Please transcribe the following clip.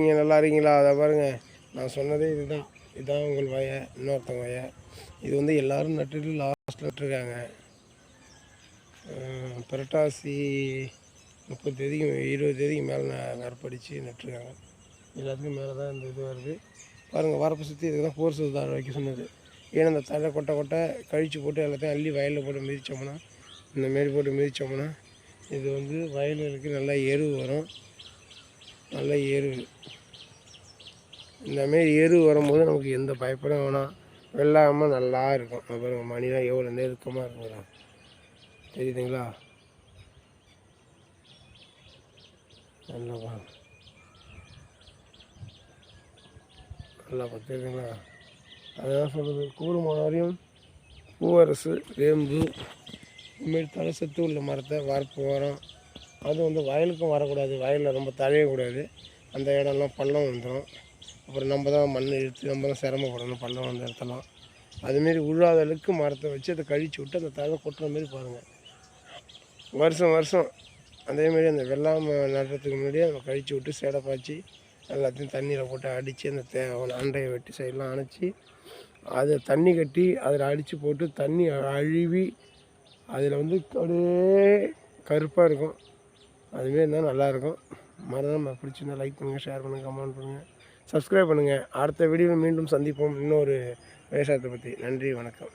நீங்கள் நல்லா இருக்கீங்களா? அதை பாருங்கள் நான் சொன்னதே இதுதான். இதுதான் உங்கள் வய இன்னொருத்தங்க வய. இது வந்து எல்லோரும் நட்டுட்டு லாஸ்ட்டில் நட்டுருக்காங்க. புரட்டாசி முப்பது தேதிக்கு இருபது தேதிக்கு மேலே நற்படித்து நட்டுருக்காங்க. எல்லாத்துக்கும் மேலே தான் இந்த இது வருது. பாருங்கள் வரப்பை சுற்றி இதுக்கு தான் போர் தாழ வைக்க சொன்னது. ஏன்னா இந்த தழை கொட்டை கொட்டை கழித்து போட்டு எல்லாத்தையும் அள்ளி வயலில் போட்டு மிதித்தோம்னா இந்த மாரி போட்டு மிதித்தோம்னா இது வந்து வயலுக்கு நல்லா எரு வரும். நல்ல எரு இந்த மாரி எரு வரும்போது நமக்கு எந்த பயப்படும் வேணாம். வெள்ளாமல் நல்லா இருக்கும். அப்புறம் மணிலாம் எவ்வளோ நெருக்கமாக இருக்குங்களா தெரியுதுங்களா? நல்லா பாருங்க. நல்லா பார்த்துருக்குங்களா அதான் சொல்கிறது கூடுமான வரையும் பூவரசு வேம்பு. இதுமாரி தலை சத்து உள்ள மரத்தை வரப்பு வரும். அது வந்து வயலுக்கும் வரக்கூடாது வயலில் ரொம்ப தழையக்கூடாது. அந்த இடம்லாம் பள்ளம் வந்துடும் அப்புறம் நம்ம தான் மண் இழுத்து நம்ம தான் சிரமப்படணும் பள்ளம் வந்த இடத்தெல்லாம். அதுமாரி உழுவாத அளவுக்கு மரத்தை வச்சு அதை கழிச்சு விட்டு அந்த தழை கொட்டுற மாரி பாருங்கள் வருஷம் வருஷம் அதேமாரி அந்த வெள்ளாமை நடுறதுக்கு முன்னாடியே நம்ம கழிச்சு விட்டு சேடை பாய்ச்சி எல்லாத்தையும் தண்ணியில் போட்டு அடித்து அந்த தே அண்டையை வெட்டி சைடெலாம் அணைச்சி அதை தண்ணி கட்டி அதில் அடித்து போட்டு தண்ணி அழுவி அதில் வந்து அப்படியே கருப்பாக இருக்கும். அதுவே இருந்தால் நல்லாயிருக்கும். மறந்தாம பிடிச்சிருந்தா லைக் பண்ணுங்கள் ஷேர் பண்ணுங்கள் கமெண்ட் பண்ணுங்கள் சப்ஸ்கிரைப் பண்ணுங்கள் அடுத்த வீடியோவில் மீண்டும் சந்திப்போம். இன்னொரு விவசாயத்தை பற்றி நன்றி வணக்கம்.